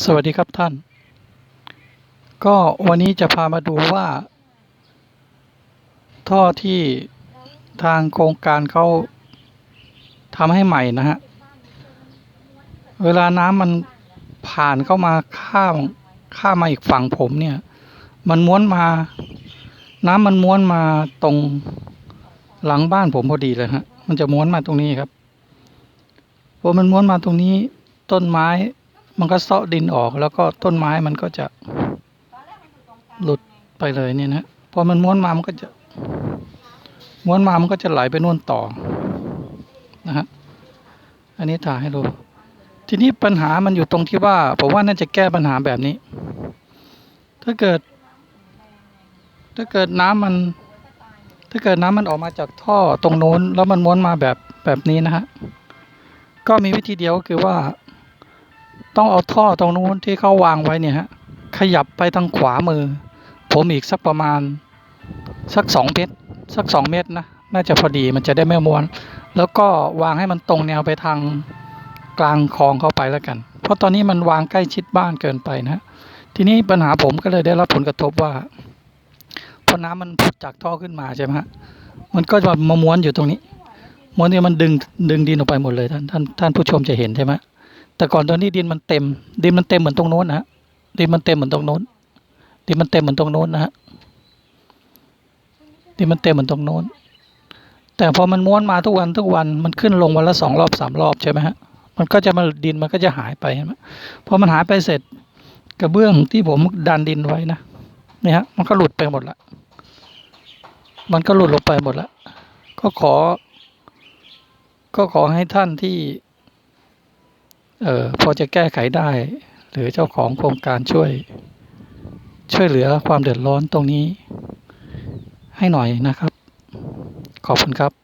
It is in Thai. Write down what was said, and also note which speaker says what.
Speaker 1: สวัสดีครับท่าน ก็วันนี้จะพามาดูว่า ท่อที่ทางโครงการเขาทำให้ใหม่นะฮะ เวลาน้ำมันผ่านเข้ามาข้ามข้ามมาอีกฝั่งผมเนี่ย มันม้วนมา น้ำมันม้วนมาตรงหลังบ้านผมพอดีเลยฮะ มันจะม้วนมาตรงนี้ครับพอมันม้วนมาตรงนี้ต้นไม้ มันก็เซาะดินออกแล้วก็ต้นไม้มันก็จะหลุดไปเลยเนี่ยนะพอมันม้วนมามันก็จะ ม้วนมามันก็จะไหลไปนู่นต่อนะฮะอันนี้ถ่ายให้ดูทีนี้ปัญหามันอยู่ตรงที่ว่าผมว่าน่าจะแก้ปัญหาแบบนี้ ถ้าเกิด ถ้าเกิดน้ำมัน ถ้าเกิดน้ำมันออกมาจากท่อตรงโน้น แล้วมันม้วนมาแบบแบบนี้นะฮะก็มีวิธีเดียวก็คือว่า ต้องเอาท่อตรงนู้นที่เขาวางไว้เนี่ยฮะขยับไปทางขวามือ ผมอีกสักประมาณ สักสองเมตร สักสองเมตรนะน่าจะพอดีมันจะได้ไม่ม้วน แล้วก็วางให้มันตรงแนวไปทางกลางคลองเข้าไปแล้วกัน เพราะตอนนี้มันวางใกล้ชิดบ้านเกินไปนะทีนี้ปัญหาผมก็เลยได้รับผลกระทบว่าพอน้ำมันผุดจากท่อขึ้นมาใช่ไหมฮะมันก็จะมาม้วนอยู่ตรงนี้ม้วนเนี่ยมันดึงดึงดินออกไปหมดเลยท่านท่านท่านผู้ชมจะเห็นใช่ไหม แต่ก่อนตอนนี้ดินมันเต็ม ดินมันเต็มเหมือนตรงโน้นนะฮะดินมันเต็มเหมือนตรงโน้น ดินมันเต็มเหมือนตรงโน้นนะฮะดินมันเต็มเหมือนตรงโน้น แต่พอมันม้วนมาทุกวันทุกวันมันขึ้นลงวันละสองรอบสามรอบใช่ไหมฮะมันก็จะมาดินมันก็จะหายไปใช่ไหมพอมันหายไปเสร็จกระเบื้องที่ผมดันดินไว้นะนี่ฮะมันก็หลุดไปหมดละมันก็หลุดลงไปหมดละก็ขอ ก็ขอให้ท่านที่ เออพอจะแก้ไขได้ หรือเจ้าของโครงการช่วย ช่วยเหลือความเดือดร้อนตรงนี้ ให้หน่อยนะครับ ขอบคุณครับ